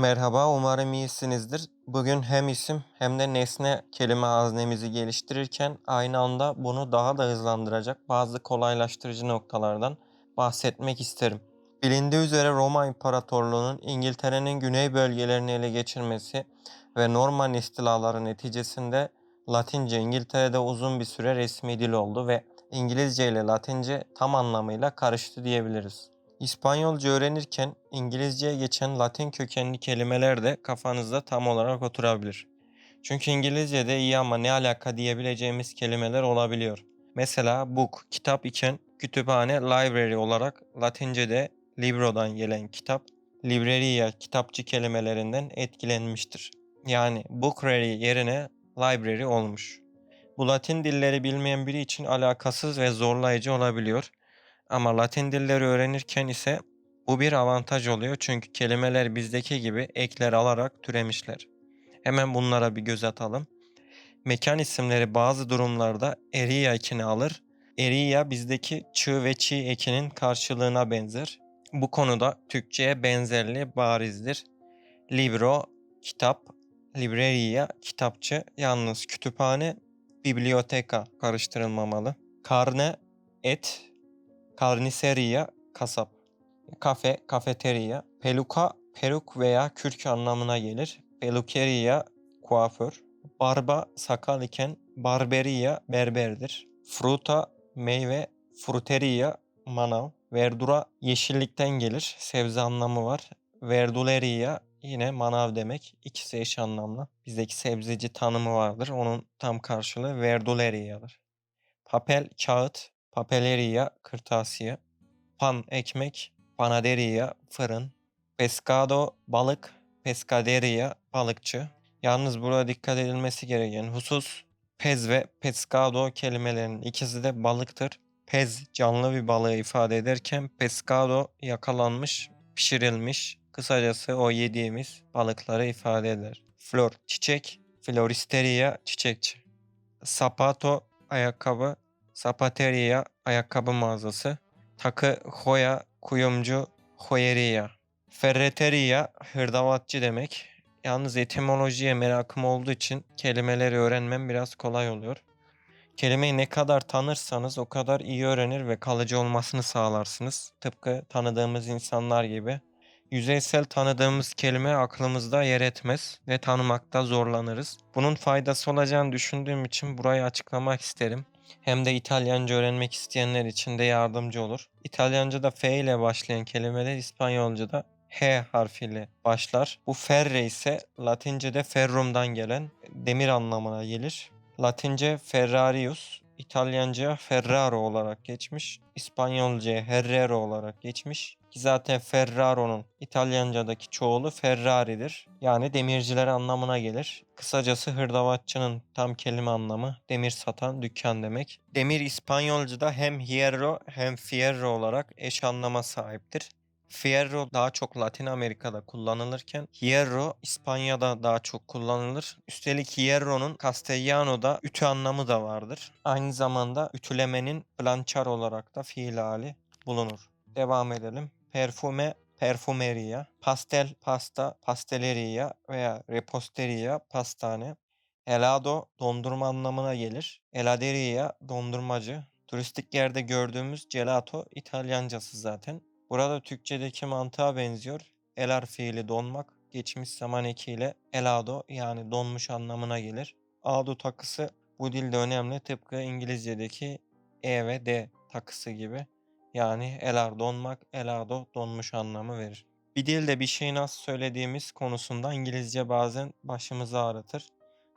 Merhaba, umarım iyisinizdir. Bugün hem isim hem de nesne kelime haznemizi geliştirirken aynı anda bunu daha da hızlandıracak bazı kolaylaştırıcı noktalardan bahsetmek isterim. Bilindiği üzere Roma İmparatorluğu'nun İngiltere'nin güney bölgelerini ele geçirmesi ve Norman istilaları neticesinde Latince İngiltere'de uzun bir süre resmi dil oldu ve İngilizce ile Latince tam anlamıyla karıştı diyebiliriz. İspanyolca öğrenirken İngilizceye geçen Latin kökenli kelimeler de kafanızda tam olarak oturabilir. Çünkü İngilizce'de iyi ama ne alaka diyebileceğimiz kelimeler olabiliyor. Mesela book, kitap iken kütüphane, library olarak Latince'de libro'dan gelen kitap, libreria, kitapçı kelimelerinden etkilenmiştir. Yani bookrery yerine library olmuş. Bu Latin dilleri bilmeyen biri için alakasız ve zorlayıcı olabiliyor. Ama Latin dilleri öğrenirken ise bu bir avantaj oluyor çünkü kelimeler bizdeki gibi ekler alarak türemişler. Hemen bunlara bir göz atalım. Mekan isimleri bazı durumlarda eriya ekini alır. Eriya bizdeki çığ ve çiğ ekinin karşılığına benzer. Bu konuda Türkçe'ye benzerliği barizdir. Libro, kitap, libreria, kitapçı, yalnız kütüphane, biblioteka karıştırılmamalı. Karne, et, Karniseria, kasap. Kafe, kafeteria. Peluka, peruk veya kürk anlamına gelir. Pelukeria, kuaför. Barba, sakal iken barberia, berberdir. Fruta, meyve. Fruteria, manav. Verdura, yeşillikten gelir. Sebze anlamı var. Verduleria, yine manav demek. İkisi eş anlamlı. Bizdeki sebzeci tanımı vardır. Onun tam karşılığı verduleria'dır. Papel, kağıt. Papeleria, kırtasiye. Pan, ekmek. Panaderia, fırın. Pescado, balık. Pescaderia, balıkçı. Yalnız burada dikkat edilmesi gereken husus pez ve pescado kelimelerinin ikisi de balıktır. Pez canlı bir balığı ifade ederken pescado yakalanmış, pişirilmiş. Kısacası o yediğimiz balıkları ifade eder. Flor, çiçek. Floristeria, çiçekçi. Sapato, ayakkabı. Zapateria, ayakkabı mağazası. Takı, hoya, kuyumcu, joyeria. Ferreteria, hırdavatçı demek. Yalnız etimolojiye merakım olduğu için kelimeleri öğrenmem biraz kolay oluyor. Kelimeyi ne kadar tanırsanız o kadar iyi öğrenir ve kalıcı olmasını sağlarsınız. Tıpkı tanıdığımız insanlar gibi. Yüzeysel tanıdığımız kelime aklımızda yer etmez ve tanımakta zorlanırız. Bunun faydası olacağını düşündüğüm için burayı açıklamak isterim. Hem de İtalyanca öğrenmek isteyenler için de yardımcı olur. İtalyanca'da F ile başlayan kelimeler İspanyolca'da H harfiyle başlar. Bu ferre ise Latince'de ferrum'dan gelen demir anlamına gelir. Latince Ferrarius, İtalyanca Ferraro olarak geçmiş. İspanyolca Herrero olarak geçmiş. Ki zaten Ferraro'nun İtalyanca'daki çoğulu Ferrari'dir. Yani demirciler anlamına gelir. Kısacası hırdavatçının tam kelime anlamı demir satan dükkan demek. Demir İspanyolca'da hem hierro hem fierro olarak eş anlama sahiptir. Fierro daha çok Latin Amerika'da kullanılırken Hierro İspanya'da daha çok kullanılır. Üstelik Hierro'nun Castellano'da ütü anlamı da vardır. Aynı zamanda ütülemenin blanchar olarak da fiil hali bulunur. Devam edelim. Perfume, perfumeria, pastel, pasta, pasteleria veya reposteria, pastane. Helado dondurma anlamına gelir. Heladeria dondurmacı. Turistik yerde gördüğümüz gelato İtalyancası zaten. Burada Türkçedeki mantığa benziyor. Elar fiili donmak, geçmiş zaman ekiyle elado yani donmuş anlamına gelir. Ado takısı bu dilde önemli tıpkı İngilizce'deki E ve D takısı gibi. Yani elar donmak, elado donmuş anlamı verir. Bir dilde bir şeyi nasıl söylediğimiz konusunda İngilizce bazen başımızı ağrıtır.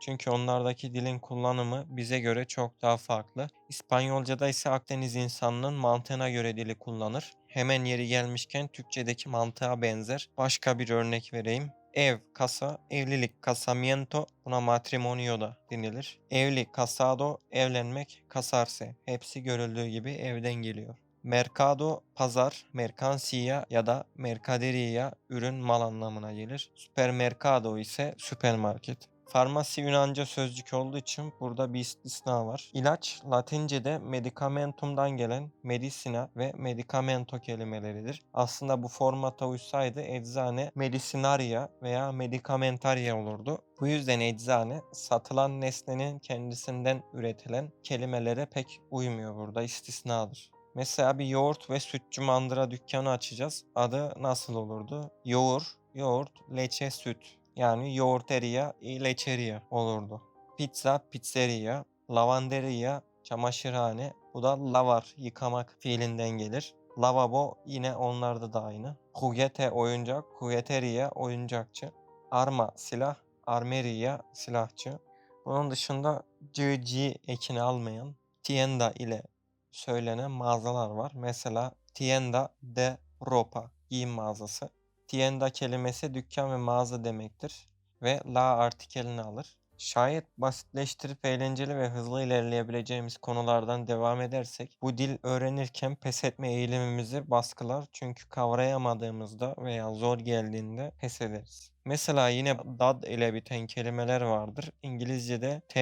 Çünkü onlardaki dilin kullanımı bize göre çok daha farklı. İspanyolca'da ise Akdeniz insanının mantığına göre dili kullanır. Hemen yeri gelmişken Türkçedeki mantığa benzer. Başka bir örnek vereyim. Ev, kasa, evlilik, casamiento buna matrimonio da denilir. Evli, casado, evlenmek, casarse. Hepsi görüldüğü gibi evden geliyor. Mercado, pazar, merkansiya ya da mercaderia, ürün, mal anlamına gelir. Supermercado ise süpermarket. Farmasi Yunanca sözcük olduğu için burada bir istisna var. İlaç Latince'de medicamentum'dan gelen medicina ve medicamento kelimeleridir. Aslında bu formata uysaydı eczane medicinaria veya medicamentaria olurdu. Bu yüzden eczane satılan nesnenin kendisinden üretilen kelimelere pek uymuyor burada istisnadır. Mesela bir yoğurt ve sütçü mandıra dükkanı açacağız. Adı nasıl olurdu? Yoğur, yoğurt, leçe, süt. Yani yoğurteria y lecheria olurdu. Pizza, pizzeria, lavanderia, çamaşırhane. Bu da lavar, yıkamak fiilinden gelir. Lavabo yine onlarda da aynı. Juguete oyuncak, jugueteria oyuncakçı. Arma silah, armeria silahçı. Bunun dışında cı ekini almayan tienda ile söylenen mağazalar var. Mesela tienda de ropa giyim mağazası. Tienda kelimesi dükkan ve mağaza demektir ve la artikelini alır. Şayet basitleştirip eğlenceli ve hızlı ilerleyebileceğimiz konulardan devam edersek bu dil öğrenirken pes etme eğilimimizi baskılar çünkü kavrayamadığımızda veya zor geldiğinde pes ederiz. Mesela yine dad ile biten kelimeler vardır. İngilizce'de ty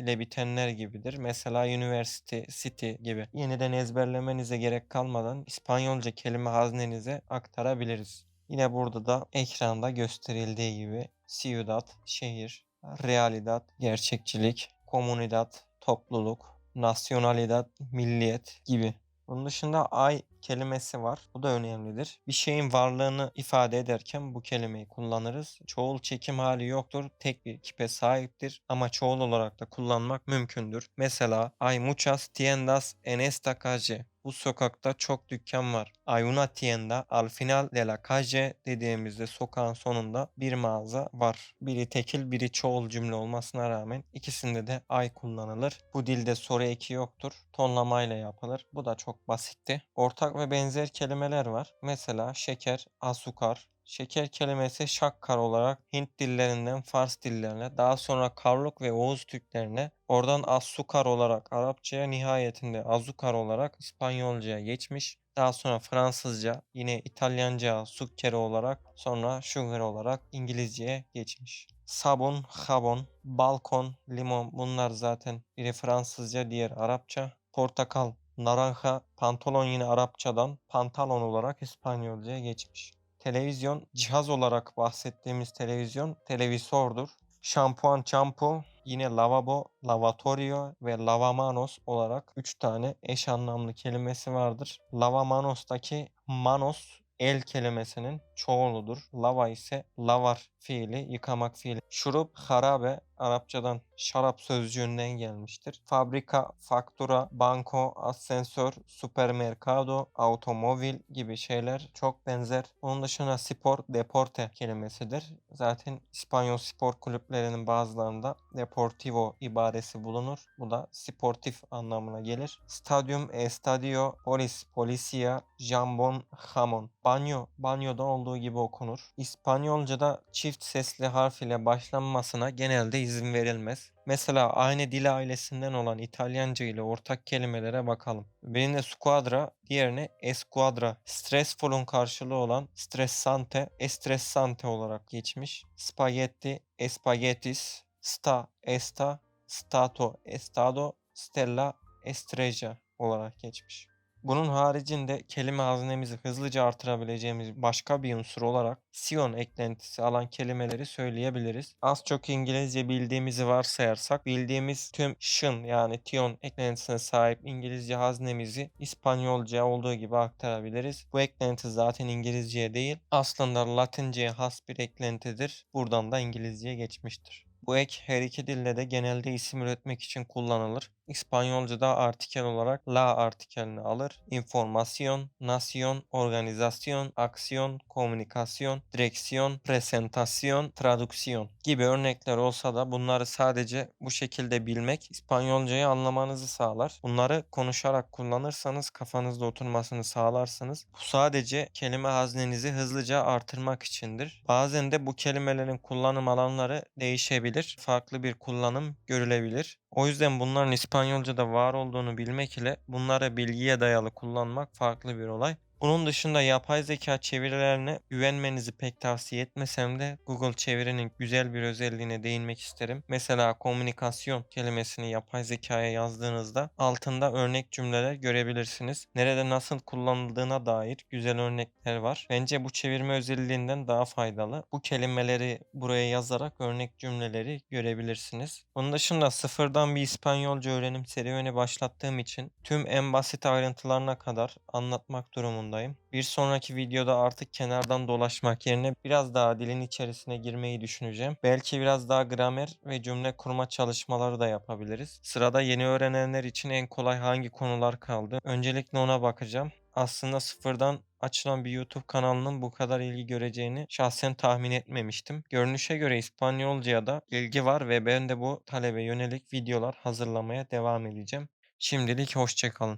ile bitenler gibidir. Mesela university, city gibi. Yeniden ezberlemenize gerek kalmadan İspanyolca kelime haznenize aktarabiliriz. Yine burada da ekranda gösterildiği gibi ciudad, şehir, realidad, gerçekçilik, comunidad, topluluk, nacionalidad, milliyet gibi. Bunun dışında ay kelimesi var. Bu da önemlidir. Bir şeyin varlığını ifade ederken bu kelimeyi kullanırız. Çoğul çekim hali yoktur. Tek bir kipe sahiptir ama çoğul olarak da kullanmak mümkündür. Mesela hay muchas tiendas en esta calle. Bu sokakta çok dükkan var. Hay una tienda al final de la calle dediğimizde sokağın sonunda bir mağaza var. Biri tekil biri çoğul cümle olmasına rağmen ikisinde de ay kullanılır. Bu dilde soru eki yoktur. Tonlamayla yapılır. Bu da çok basitti. Ortak ve benzer kelimeler var. Mesela şeker, asukar, Şeker kelimesi şakkar olarak Hint dillerinden Fars dillerine, daha sonra Karluk ve Oğuz Türklerine, oradan Assukar olarak Arapçaya, nihayetinde Azukar olarak İspanyolcaya geçmiş. Daha sonra Fransızca, yine İtalyanca sukkere olarak, sonra sugar olarak İngilizceye geçmiş. Sabun, habon, balkon, limon bunlar zaten biri Fransızca, diğer Arapça. Portakal, naranja, pantolon yine Arapçadan pantalon olarak İspanyolcaya geçmiş. Televizyon cihaz olarak bahsettiğimiz televizyon televisordur. Şampuan, şampu, yine lavabo, lavatorio ve lavamanos olarak 3 tane eş anlamlı kelimesi vardır. Lavamanos'taki manos el kelimesinin çoğuludur. Lava ise lavar fiili, yıkamak fiili. Şurup, harabe Arapçadan şarap sözcüğünden gelmiştir. Fabrika, faktura, banko, ascensör, supermercado, otomobil gibi şeyler çok benzer. Onun dışında spor, deporte kelimesidir. Zaten İspanyol spor kulüplerinin bazılarında deportivo ibaresi bulunur. Bu da sportif anlamına gelir. Stadyum, estadio, polis, polisia, jambon, hamon. Banyo, banyoda olduğu gibi okunur. İspanyolca'da çift sesli harf ile başlanmasına genelde izin verilmez. Mesela aynı dil ailesinden olan İtalyanca ile ortak kelimelere bakalım. Birine squadra, diğerine esquadra. Stressful'un karşılığı olan stressante, estressante olarak geçmiş. Spaghetti, espagettis, sta, esta, stato, estado, stella, estrella olarak geçmiş. Bunun haricinde kelime hazinemizi hızlıca artırabileceğimiz başka bir unsur olarak sion eklentisi alan kelimeleri söyleyebiliriz. Az çok İngilizce bildiğimizi varsayarsak bildiğimiz tüm şın yani tion eklentisine sahip İngilizce haznemizi İspanyolca olduğu gibi aktarabiliriz. Bu eklenti zaten İngilizceye değil aslında Latinceye has bir eklentidir. Buradan da İngilizceye geçmiştir. Bu ek her iki dilde de genelde isim üretmek için kullanılır. İspanyolca'da artikel olarak la artikelini alır. Informasyon, nasyon, organizasyon, aksiyon, komünikasyon, direksiyon, presentasyon, traduksiyon gibi örnekler olsa da bunları sadece bu şekilde bilmek İspanyolcayı anlamanızı sağlar. Bunları konuşarak kullanırsanız kafanızda oturmasını sağlarsınız. Bu sadece kelime haznenizi hızlıca artırmak içindir. Bazen de bu kelimelerin kullanım alanları değişebilir. Farklı bir kullanım görülebilir. O yüzden bunların İspanyolca'da var olduğunu bilmek ile bunları bilgiye dayalı kullanmak farklı bir olay. Bunun dışında yapay zeka çevirilerine güvenmenizi pek tavsiye etmesem de Google çevirinin güzel bir özelliğine değinmek isterim. Mesela komünikasyon kelimesini yapay zekaya yazdığınızda altında örnek cümleler görebilirsiniz. Nerede nasıl kullanıldığına dair güzel örnekler var. Bence bu çevirme özelliğinden daha faydalı. Bu kelimeleri buraya yazarak örnek cümleleri görebilirsiniz. Bunun dışında sıfırdan bir İspanyolca öğrenim serüveni başlattığım için tüm en basit ayrıntılarına kadar anlatmak durumundayım. Bir sonraki videoda artık kenardan dolaşmak yerine biraz daha dilin içerisine girmeyi düşüneceğim. Belki biraz daha gramer ve cümle kurma çalışmaları da yapabiliriz. Sırada yeni öğrenenler için en kolay hangi konular kaldı? Öncelikle ona bakacağım. Aslında sıfırdan açılan bir YouTube kanalının bu kadar ilgi göreceğini şahsen tahmin etmemiştim. Görünüşe göre İspanyolcaya da ilgi var ve ben de bu talebe yönelik videolar hazırlamaya devam edeceğim. Şimdilik hoşça kalın.